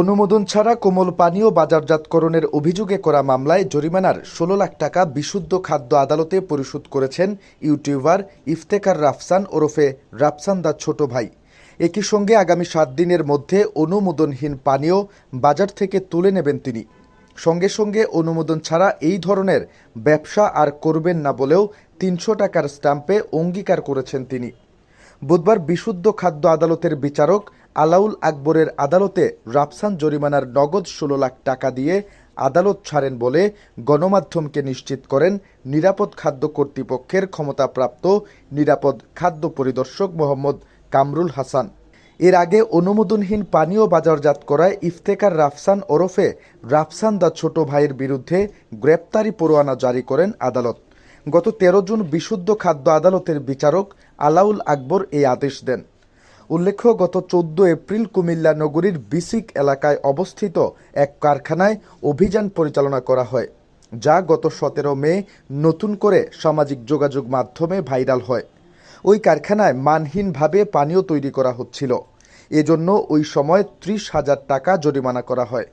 অনুমোদন ছাড়া কোমল পানীয় বাজারজাতকরণের অভিযোগে করা মামলায় জরিমানার ষোলো লাখ টাকা বিশুদ্ধ খাদ্য আদালতে পরিশোধ করেছেন ইউটিউবার ইফতেকার রাফসান ওরফে রাফসান দা ছোট ভাই। একই সঙ্গে আগামী সাত দিনের মধ্যে অনুমোদনহীন পানীয় বাজার থেকে তুলে নেবেন তিনি। সঙ্গে সঙ্গে অনুমোদন ছাড়া এই ধরনের ব্যবসা আর করবেন না বলেও তিনশো টাকার স্ট্যাম্পে অঙ্গীকার করেছেন তিনি। বুধবার বিশুদ্ধ খাদ্য আদালতের বিচারক আলাউল আকবরের আদালতে রাফসান জরিমানার নগদ ষোলো লাখ টাকা দিয়ে আদালত ছাড়েন বলে গণমাধ্যমকে নিশ্চিত করেন নিরাপদ খাদ্য কর্তৃপক্ষের ক্ষমতাপ্রাপ্ত নিরাপদ খাদ্য পরিদর্শক মোহাম্মদ কামরুল হাসান। এর আগে অনুমোদনহীন পানীয় বাজারজাত করায় ইফতেকার রাফসান ওরফে রাফসান দা ছোট ভাইয়ের বিরুদ্ধে গ্রেপ্তারি পরোয়ানা জারি করেন আদালত। গত তেরো জুন বিশুদ্ধ খাদ্য আদালতের বিচারক আলাউল আকবর এই আদেশ দেন। উল্লেখ্য, গত চোদ্দ এপ্রিল কুমিল্লা নগরীর বিসিক এলাকায় অবস্থিত এক কারখানায় অভিযান পরিচালনা করা হয়, যা গত সতেরো মে নতুন করে সামাজিক যোগাযোগ মাধ্যমে ভাইরাল হয়। ওই কারখানায় মানহীনভাবে পানীয় তৈরি করা হচ্ছিল। এজন্য ওই সময় ত্রিশ হাজার টাকা জরিমানা করা হয়।